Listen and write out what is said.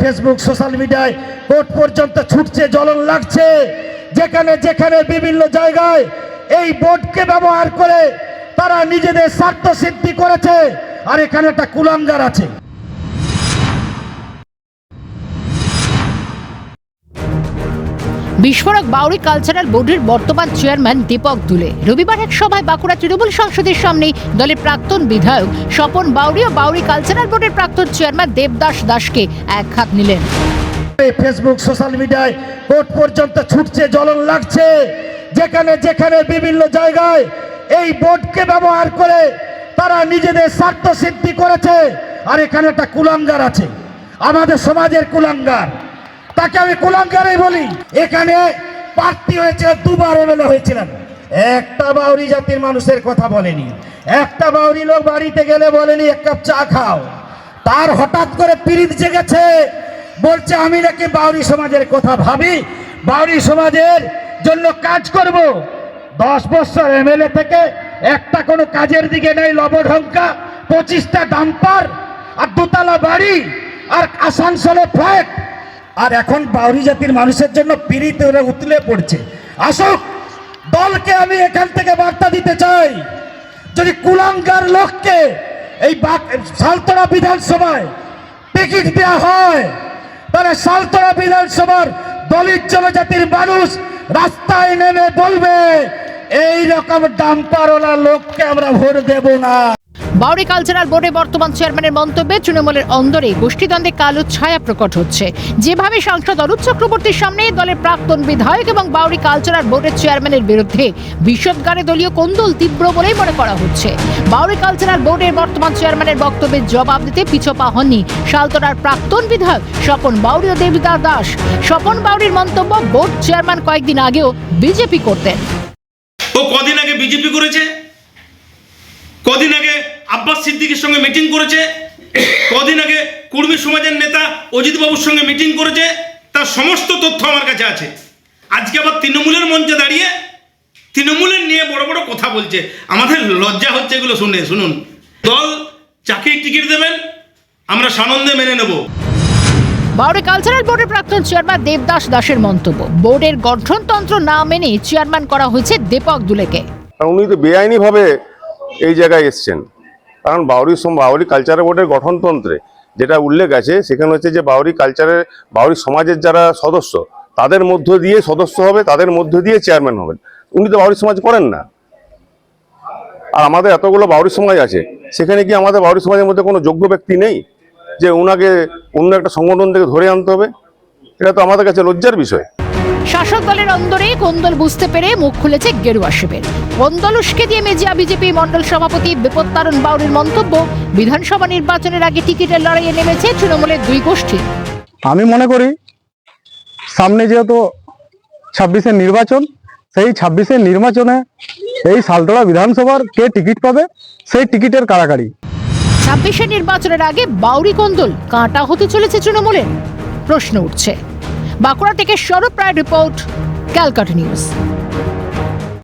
Facebook social মিডিয়ায় court পর্যন্ত ছুটছে, জ্বলন লাগছে। যেখানে যেখানে বিভিন্ন জায়গায় এই বোর্ডকে ব্যবহার করে তারা নিজেদের স্বার্থ সিদ্ধি করেছে। আর এখানে একটা কুলাঙ্গার আছে। বিস্ফোরক বাউরি কালচারাল বোর্ডের বর্তমান চেয়ারম্যান দীপক দুলে। রবিবার এক সভায় বাঁকুড়া তৃণমূল সংসদের সামনেই দলের প্রাক্তন বিধায়ক স্বপন বাউরি ও বাউরি কালচারাল বোর্ডের প্রাক্তন চেয়ারম্যান দেবদাস দাসকে এক হাত নিলেন। ফেসবুক সোশ্যাল মিডিয়ায় কোর্ট পর্যন্ত ছুটছে, জ্বলন লাগছে। যেখানে যেখানে বিভিন্ন জায়গায় এই বোর্ডকে ব্যবহার করে তারা নিজেদের স্বার্থ সিদ্ধি করেছে। আর এখানে একটা কুলাঙ্গার আছে। আমাদের সমাজের কুলাঙ্গার। তাকে আমি কুলাঙ্গারই বলি। এখানে প্রার্থী হয়েছে দুবার এমএলএ হয়েছিলেন। একটা বাউরি জাতির মানুষের কথা বলেনি। একটা বাউরি লোক বাড়িতে গেলে বলেনি, এক কাপ চা খাও। তার হঠাৎ করে পিড়িত জেগেছে। বলছে, আমি নাকি বাউরি সমাজের কথা ভাবি। বাউরি সমাজের জন্য কাজ করব। দশ বছর এমএলএ থেকে একটা কোনো কাজের দিকে নেই, লবঢঙ্কা, পঁচিশটা ডাম্পার, আর দোতলা বাড়ি, আর আসানসোলে ফ্ল্যাট আর এখন বাউরি জাতির মানুষের জন্য পিড়িতে ওরা উতলে পড়ছে। আসুক, দলকে আমি এখান থেকে বার্তা দিতে চাই। যদি কুলাঙ্গার লোককে এই সালতরা বিধানসভায় টিকিট দেওয়া হয়, তাহলে সালতরা বিধানসভার দলিত জনজাতির মানুষ রাস্তায় নেমে বলবে এই রকম ডাম্পারওয়ালা লোককে আমরা ভোট দেব না। বাউরি কালচারাল বোর্ডে বর্তমান চেয়ারম্যানের মন্তব্যে তৃণমূলের অন্দরে গোষ্ঠীদ্বন্দ্বে কালো ছায়া প্রকট হচ্ছে। যেভাবে সাংসদ অরূপ চক্রবর্তীর সামনে দলের প্রাক্তন বিধায়ক এবং বাউরি কালচারাল বোর্ডের চেয়ারম্যানের বিরুদ্ধে বিশদগারে দলীয় কোন্দল তীব্র বলেই মনে করা হচ্ছে। বাউরি কালচারাল বোর্ডের বর্তমান চেয়ারম্যানের বক্তব্যের জবাব দিতে পিছপা হননি। শালতরার প্রাক্তন বিধায়ক স্বপন বাউরি ও দেবিদার দাস। স্বপন বাউরির মন্তব্য বোর্ড চেয়ারম্যান কয়েকদিন আগেও বিজেপি করতেন। ও কদিন আগে বিজেপি করেছে? কদিন আগে আব্বাস সিদ্দিকির সঙ্গে মিটিং করেছে। কদিন আগে কুর্মী সমাজের নেতা অজিত বাবুর সঙ্গে মিটিং করেছে। তার সমস্ত তথ্য আমার কাছে আছে। আজকে আবার তৃণমূলের মঞ্চে দাঁড়িয়ে তৃণমূলের নিয়ে বড় বড় কথা বলছে। আমাদের লজ্জা হচ্ছে এগুলো শুনে শুনুন। দল চাকরির টিকিট দেবেন আমরা সানন্দে মেনে নেব। বাউরি কালচারাল বোর্ডের প্রাক্তন চেয়ারম্যান দেবদাস দাসের মন্তব্য। বোর্ডের গঠনতন্ত্র না মেনে চেয়ারম্যান করা হয়েছে দীপক দুলেকে। উনি তো বেআইনিভাবে এই জায়গায় এসছেন। কারণ বাউরি বাউরি কালচারাল বোর্ডের গঠনতন্ত্রে যেটা উল্লেখ আছে, সেখানে হচ্ছে যে বাউরি কালচারের বাউরি সমাজের যারা সদস্য, তাদের মধ্য দিয়ে সদস্য হবে, তাদের মধ্য দিয়ে চেয়ারম্যান হবেন। উনি তো বাউরি সমাজ করেন না। আর আমাদের এতগুলো বাউরি সমাজ আছে, সেখানে কি আমাদের বাউরি সমাজের মধ্যে কোনো যোগ্য ব্যক্তি নেই? যে ওনাকে অন্য একটা সংগঠন থেকে ধরে আনতে হবে? এটা তো আমাদের কাছে লজ্জার বিষয়। শাসক দলের অন্দরে কোন্দল বুঝতে পেরে মুখ খুলেছে গেরুয়া শিবির। কোন্দল উস্কে দিয়ে মেজিয়া বিজেপি মন্ডল সভাপতি বিপত্তারণ বাউরির মন্তব্য বিধানসভা নির্বাচনের আগে টিকিটের লড়াইয়ে নেমেছে তৃণমূলের দুই গোষ্ঠী। আমি মনে করি সামনে যেহেতু ছাব্বিশের নির্বাচন সেই ছাব্বিশের নির্বাচনে এই সালতলা বিধানসভার কে টিকিট পাবে সেই টিকিটের কারাকারি ছাব্বিশের নির্বাচনের আগে বাউরি কোন্দল কাঁটা হতে চলেছে তৃণমূলের প্রশ্ন উঠছে বাঁকুড়া থেকে সরব রায় রিপোর্ট ক্যালকাটা নিউজ।